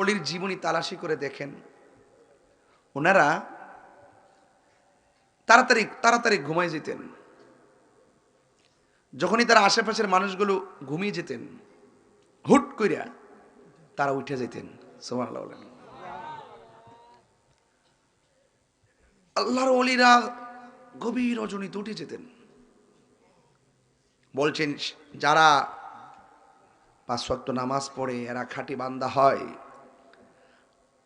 অলির জীবনী তালাশি করে দেখেন। ওনারা তাড়াতাড়ি তাড়াতাড়ি ঘুমায় যেতেন। যখনই তারা আশেপাশের মানুষগুলো ঘুমিয়ে যেতেন, হুট কইরা তারা উঠে যেতেন। বলেন। আল্লাহর অলিরা গভীর রজনীতে উঠে যেতেন। বলছেন, যারা পাঁচ নামাজ পড়ে, এরা খাঁটি বান্দা হয়।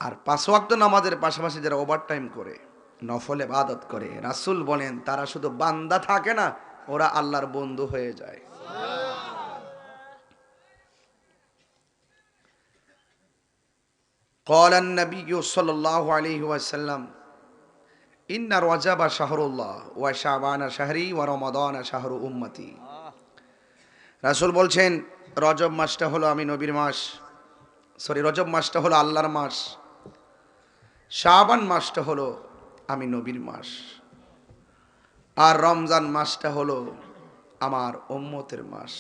আর পাঁচ ওয়াক্ত নামাজের পাশাপাশি যারা ওভার টাইম করে নফলে বাদত করে রাসূল বলেন তারা শুধু বান্দা থাকে না ওরা আল্লাহর বন্ধু হয়ে যায় قال النبي صلى الله عليه وسلم إن رجب شهر الله وشعبان شهري ورمضان شهر أمتي রাসূল বলছেন রজব মাসটা হলো আমি নবীর মাস সরি রজব মাসটা হলো আল্লাহর মাস শাবান মাসটা হলো আমি নবীর মাস। আর রমজান মাসটা হলো আমার উম্মতের মাস।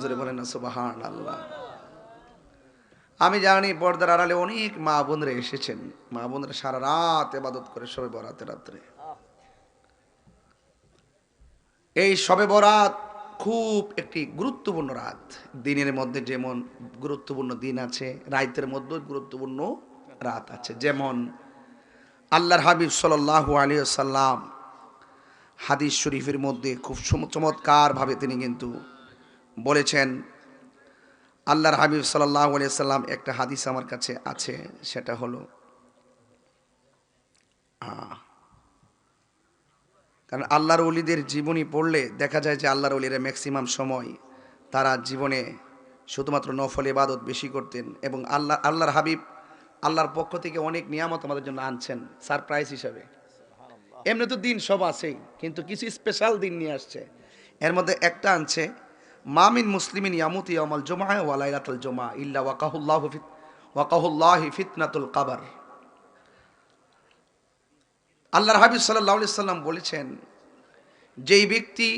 জোরে বলেন না সুবাহান আল্লাহ আমি জানি পর্দার আড়ালে অনেক মা বোনরা এসেছেন। মা বোনরা সারা রাত এবাদত করে সবে বরাতে রাত্রে। এই সবে বরাত খুব একটি গুরুত্বপূর্ণ রাত। দিনের মধ্যে যেমন গুরুত্বপূর্ণ দিন আছে রাতের মধ্যে গুরুত্বপূর্ণ রাত আছে। যেমন আল্লাহর হাবিব সাল্লাল্লাহু আলাইহি সাল্লাম হাদিস শরীফের মধ্যে খুব চমৎকারভাবে তিনি কিন্তু বলেছেন, আল্লাহর হাবিব সাল্লাহ সাল্লাম একটা হাদিস আমার কাছে আছে, সেটা হলো কারণ আল্লাহর অলিদের জীবনী পড়লে দেখা যায় যে আল্লাহর অলিরা ম্যাক্সিমাম সময় তারা জীবনে শুধুমাত্র নফল ইবাদত বেশি করতেন এবং আল্লাহ আল্লাহর হাবিব আল্লাহর পক্ষ থেকে অনেক নিয়ামত আমাদের জন্য আনছেন, সারপ্রাইজ হিসাবে। এমনি তো দিন সব আছেই, কিন্তু কিছু স্পেশাল দিন নিয়ে আসছে। এর মধ্যে একটা আনছে, মামিন মুসলিমিন ইয়ামুতি ইয়ামাল জুমা ওয়ালাইলাতুল জুমা ইল্লা ওয়াকাহুল্লাহু ওয়াকাহুল্লাহি ফিতনাতুল কাবার। আল্লাহর হাবিব আলাইহি সাল্লাম বলেছেন, যেই ব্যক্তি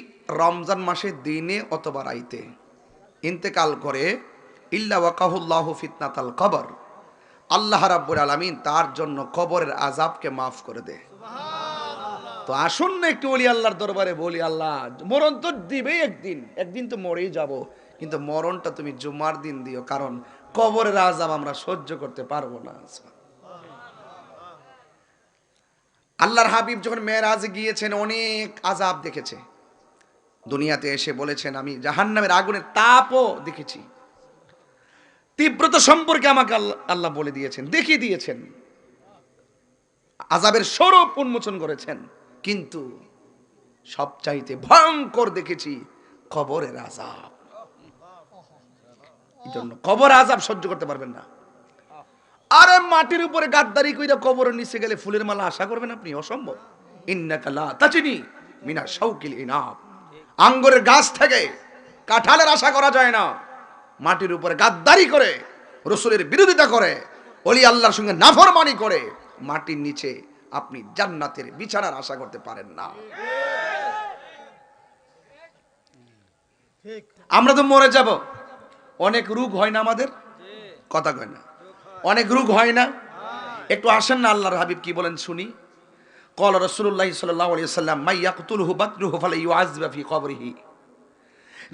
রমজান মাসের দিনে অথবা রাইতে ইন্তেকাল করে, ইল্লা ওয়াকাহুল্লাহু ফিতনাতাল কবর আল্লাহ রাব্বুল আলামিন তার জন্য কবরের আজাবকে মাফ করে দেয় তো আসুন না একটু বলি আল্লাহর দরবারে বলি আল্লাহ মরণ তো দিবেই একদিন একদিন তো মরেই যাব। কিন্তু মরণটা তুমি জুমার দিন দিও কারণ কবরের আজাব আমরা সহ্য করতে পারব না। আল্লাহর হাবিব যখন মেয়েরাজে গিয়েছেন অনেক আজাব দেখেছে। দুনিয়াতে এসে বলেছেন আমি জাহান্নামের আগুনের তাপও দেখেছি। তীব্রতা সম্পর্কে আমাকে আল্লাহ বলে দিয়েছেন, দেখিয়ে দিয়েছেন। আজাবের স্বরূপ উন্মোচন করেছেন। কিন্তু সবচাইতে ভয়ঙ্কর দেখেছি কবরের আজাব জন্য কবর আজাব সহ্য করতে পারবেন না। আরে মাটির উপরে গাদ্দারি কইরা নিচে গেলে ফুলের মালা আশা করবেন আপনি? অসম্ভব। মিনা আঙ্গুরের গাছ থেকে কাঁঠালের আশা করা যায় না। মাটির উপরে গাদ্দারি করে, রসুলের বিরোধিতা করে অলি আল্লাহর সঙ্গে নাফরমানি করে, মাটির নিচে আপনি জান্নাতের বিছানার আশা করতে পারেন না। আমরা তো মরে যাব। অনেক রোগ হয় না আমাদের? কথা কয় না। অনেক রোগ হয় না? একটু আসেন না আল্লাহর হাবিব, কি বলেন শুনি। কল রসুল্লাহ সাল্লাহ সাল্লাম মাই ইয়াকতুলহু বাতরুহু ফালা ইউআযযিবু ফি কবরিহি।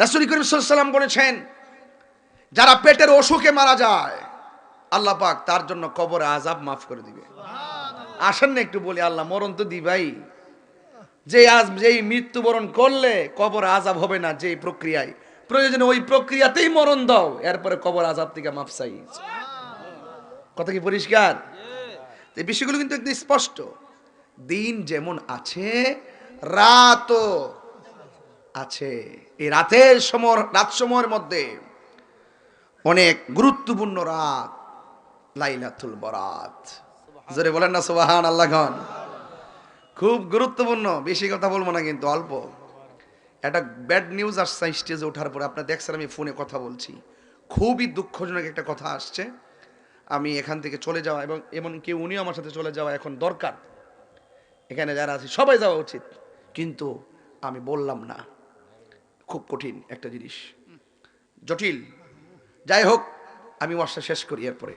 রাসূল করিম বলেছেন যারা পেটের অসুখে মারা যায় আল্লাহ পাক তার জন্য কবরে আজাব মাফ করে দিবে। আসেন না একটু বলি আল্লাহ মরণ তো দিবাই। যে আজ যেই মৃত্যুবরণ করলে কবর আজাব হবে না যেই প্রক্রিয়ায়। প্রয়োজনে ওই প্রক্রিয়াতেই মরণ দাও এরপরে কবর আজাব থেকে মাফ চাই। কথা কি পরিষ্কার? এই বিষয়গুলো কিন্তু একদম স্পষ্ট। দিন যেমন আছে রাতও আছে। এই রাতের সময় রাত সময়ের মধ্যে অনেক গুরুত্বপূর্ণ রাত লাইলাতুল বরাত। জোরে বলেন না সুবাহান আল্লাহ খান। খুব গুরুত্বপূর্ণ বেশি কথা বলব না কিন্তু অল্প। একটা ব্যাড নিউজ আসছে স্টেজে ওঠার পরে আপনার দেখছেন আমি ফোনে কথা বলছি। খুবই দুঃখজনক একটা কথা আসছে। আমি এখান থেকে চলে যাওয়া এবং এমন এমনকি উনিও আমার সাথে চলে যাওয়া এখন দরকার। এখানে যারা আছে সবাই যাওয়া উচিত। কিন্তু আমি বললাম না। খুব কঠিন একটা জিনিস। জটিল। যাই হোক, আমি ওয়ার্সটা শেষ করি এরপরে।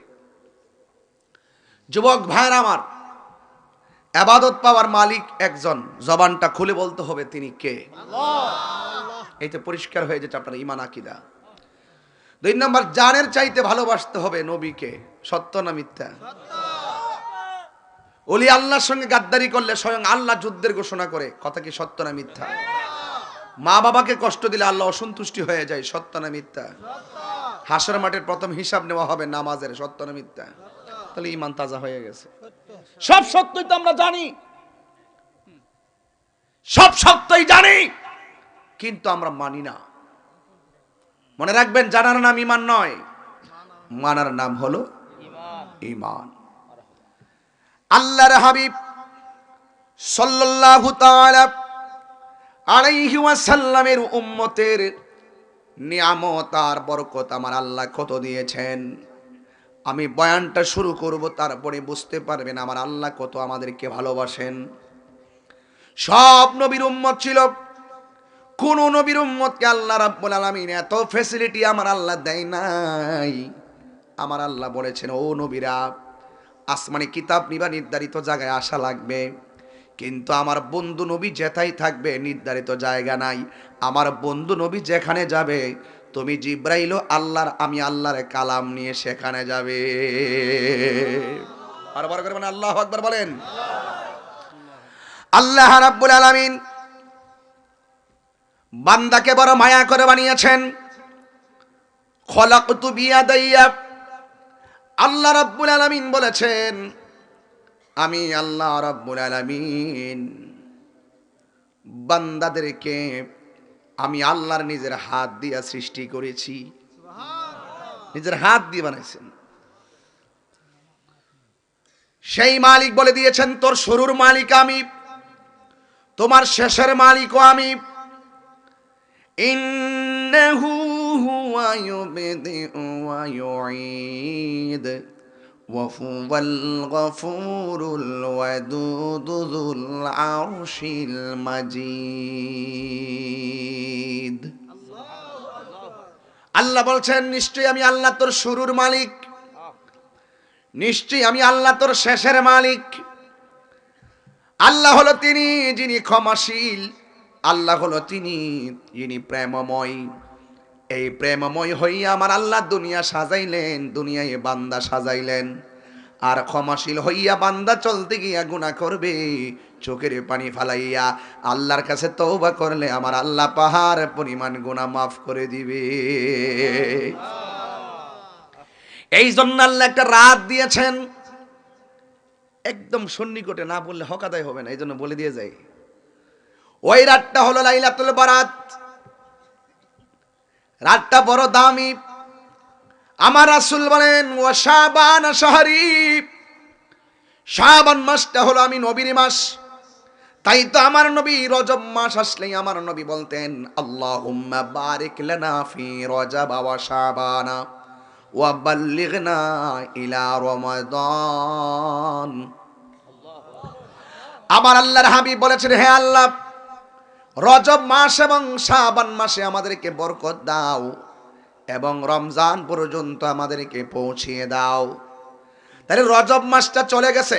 যুবক ভাইয়ের আমার, আবাদত পাওয়ার মালিক একজন, জবানটা খুলে বলতে হবে তিনি কে? এইতে পরিষ্কার হয়ে যেটা আপনার ইমান আকিদা। দুই নম্বর, জানের চাইতে ভালোবাসতে হবে নবীকে। সত্য না মিথ্যা? ওলি আল্লাহর সঙ্গে গাদ্দারি করলে স্বয়ং আল্লাহ যুদ্ধের ঘোষণা করে। কথা কি সত্য না মিথ্যা? মা বাবাকে কষ্ট দিলে আল্লাহ অসন্তুষ্টি হয়ে যায়, সত্য না মিথ্যা? হাসর মাঠের প্রথম হিসাব নেওয়া হবে নামাজের, সত্য না মিথ্যা? তাহলে ইমান তাজা হয়ে গেছে। সব সত্যই তো আমরা জানি। সব সত্যই জানি, কিন্তু আমরা মানি না। মনে রাখবেন, জানার নাম ইমান নয়, মানার নাম হলো ইমান আল্লাহর হাবিব সাল্লাল্লাহু তাআলা আলাইহি ওয়াসাল্লামের উম্মতের নিয়ামত আর বরকত আমার আল্লাহ কত দিয়েছেন? আমি বয়ানটা শুরু করব, তারপরে বুঝতে পারবেন আমার আল্লাহ কত আমাদেরকে ভালোবাসেন। সব নবীর উম্মত ছিল। কোন নবীর উম্মতকে আল্লাহ রাব্বুল আলামিন এত ফ্যাসিলিটি আমার আল্লাহ দেয় নাই। আমার আল্লাহ বলেছেন, ও নবীরা, আসমানি কিতাব নিবা নির্ধারিত জায়গায় আসা লাগবে। কিন্তু আমার বন্ধু নবী যেথাই থাকবে নির্ধারিত জায়গা নাই। আমার বন্ধু নবী যেখানে যাবে, তুমি জিব্রাইল আল্লাহর, আমি আল্লাহর কালাম নিয়ে সেখানে যাবে। আর বড় করে মানে আল্লাহ আকবার বলেন। আল্লাহ রাব্বুল আলামিন বান্দাকে বড় মায়া করে বানিয়েছেন। খলাকতু বিয়াদাইয়া। আল্লাহ রাব্বুল আলামিন বলেছেন আমি আল্লাহ রাব্বুল আলামিন বান্দাদেরকে আমি আল্লাহর নিজের হাত দিয়া সৃষ্টি করেছি। নিজের হাত দিয়ে বানাইছেন। সেই মালিক বলে দিয়েছেন তোর শুরুর মালিক আমি তোমার শেষের মালিকও আমি। ইন্নাহু হুয়া ইউবদিউ ওয়া ইউঈদ। وهو الغفور الودود ذو العرش المجيد আল্লাহ বলছেন নিশ্চয়ই আমি আল্লাহ তোর শুরুর মালিক নিশ্চয়ই আমি আল্লাহ তোর শেষের মালিক আল্লাহ হলো তিনি যিনি ক্ষমাশীল আল্লাহ হলো তিনি যিনি প্রেমময় এই প্রেমময় হইয়া আমার আল্লাহ দুনিয়া সাজাইলেন, দুনিয়ায় বান্দা সাজাইলেন। আর ক্ষমাশীল হইয়া বান্দা চলতে গিয়া গুণা করবে, চোখের পানি ফালাইয়া আল্লাহর কাছে তৌবা করলে আমার আল্লাহ পাহাড় পরিমাণ গুণা মাফ করে দিবে। এই জন্য আল্লাহ একটা রাত দিয়েছেন। একদম সন্নিকটে না বললে হকাদায় হবে না এই জন্য বলে দিয়ে যাই। ওই রাতটা হলো লাইলাতুল বারাত। রাতটা বড় দামি। আমার আসুল বলেন ও শাবান শাহরি। শাবান মাসটা হলো আমি নবীর মাস। তাই তো আমার নবী রজব মাস আসলেই আমার নবী বলতেন আল্লাহুম্মা বারিক লানা ফি রজব ওয়া শাবানা ওয়া বাল্লিগনা ইলা রমাদান। আমার আল্লাহর হাবিব বলেছেন হে আল্লাহ রজব মাস এবং শাবান মাসে আমাদেরকে বরকত দাও এবং রমজান পর্যন্ত আমাদেরকে পৌঁছিয়ে দাও। তাহলে রজব মাসটা চলে গেছে।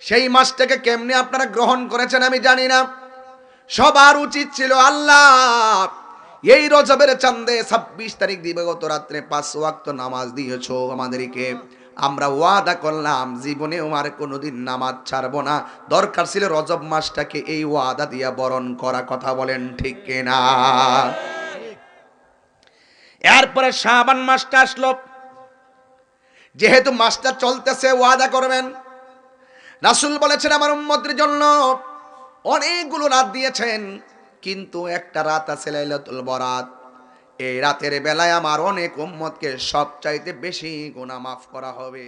সেই মাসটাকে কেমনে আপনারা গ্রহণ করেছেন আমি জানি না। সবার উচিত ছিল, আল্লাহ, এই রজবের চান্দে ছাব্বিশ তারিখ দিবাগত রাত্রে পাঁচ ওয়াক্ত নামাজ দিয়েছ আমাদেরকে। আমরা ওয়াদা করলাম জীবনেও আর কোনোদিন নামাজ ছাড়বো না। দরকার ছিল রজব মাসটাকে এই ওয়াদা দিয়া বরণ করা, কথা বলেন ঠিক কিনা? এরপরে শাবান মাসটা আসলো। যেহেতু মাসটা চলতেছে, ওয়াদা করবেন। রাসূল বলেছেন, আমার উম্মতের জন্য অনেকগুলো রাত দিয়েছেন, কিন্তু একটা রাত আছে লাইলাতুল বরাত। এই রাতের বেলায় আমার অনেক উম্মতকে সবচাইতে বেশি গোনা মাফ করা হবে।